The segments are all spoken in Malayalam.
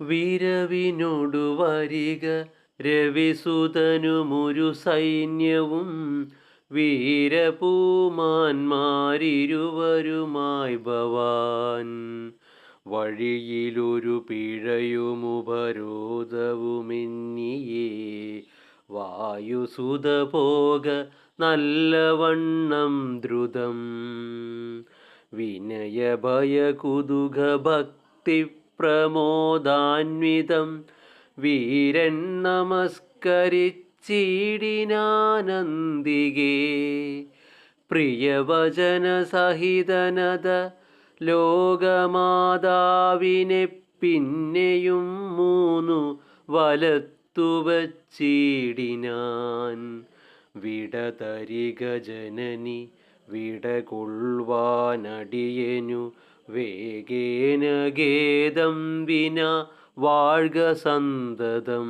വീരവിനോടു വരിക. രവിസുതനുമൊരു സൈന്യവും വീരപൂമാന്മാരിരുവരുമായി ഭവാൻ. വഴിയിലൊരു പിഴയുമുപരോധവുമെന്നിയേ. വായുസുത പോക നല്ലവണ്ണം ദ്രുതം. വിനയഭയകുതുക ഭക്തി പ്രമോദാന്വിതം. വീരൻ നമസ്കരിച്ചിടിനാനന്ദികേ. പ്രിയവചന സഹിതനത ലോകമാതാവിനെ പിന്നെയും മൂന്നു വലത്തുവച്ചിടിനാൻ. വിടതരിക ജനനി വിട കൊള്ളുവാനടിയനു വേഗേന ഗേദം വിന വാഴ്ക സന്തതം.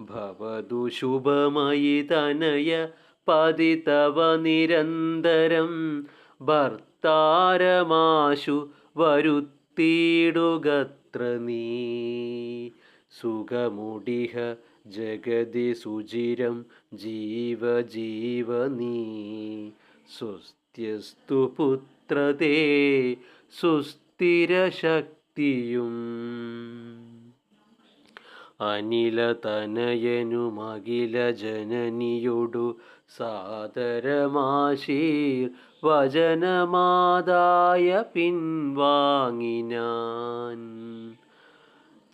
ഭവതു ശുഭമയി തനയ പതിതവ നിരന്തരം ഭർത്താരമാശു വരുത്തിയിടുകത്ര നീ. സുഖമുടിഹ ജഗതി സുചിരം ജീവ ജീവ നീ. സ്വസ്ത്യസ്തു പുത്രതേ സുസ്ഥിരശക്തിയും അനിലതനയനുമകില ജനനിയൊടു സാദരമാശീർ വചനമാതായ പിൻവാങ്ങിനാൻ.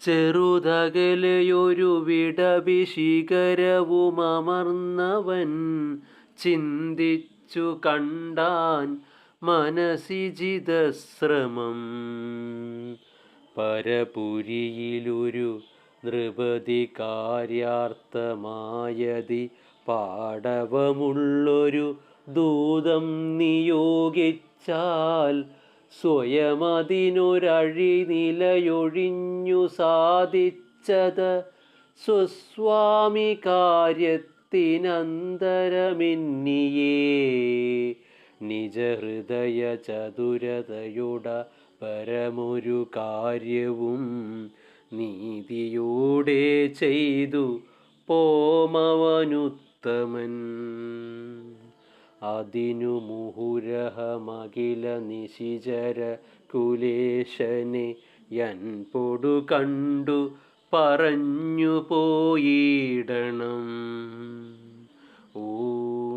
ചെറുതകലയൊരു വിടഭിശിഖരവുമർന്നവൻ ചിന്തിച്ചു കണ്ടാൻ മനസിജിതശ്രമം പരപുരിയിലൊരു നൃപതി കാര്യാർത്ഥമായതി പാടവമുള്ളൊരു ദൂതം നിയോഗിച്ചാൽ സ്വയമതിനൊരഴി നിലയൊഴിഞ്ഞു സാധിച്ചത് സ്വസ്വാമി കാര്യത്തിനന്തരമെന്നിയേ നിജഹൃദയ ചതുരതയുട പരമൊരു കാര്യവും നീതിയോടെ ചെയ്തു പോമവനുത്തമൻ. അതിനു മുഹുരഹമകില നിശിചര കുലേശനെ യൻ പൊടു കണ്ടു പറഞ്ഞു പോയിടണം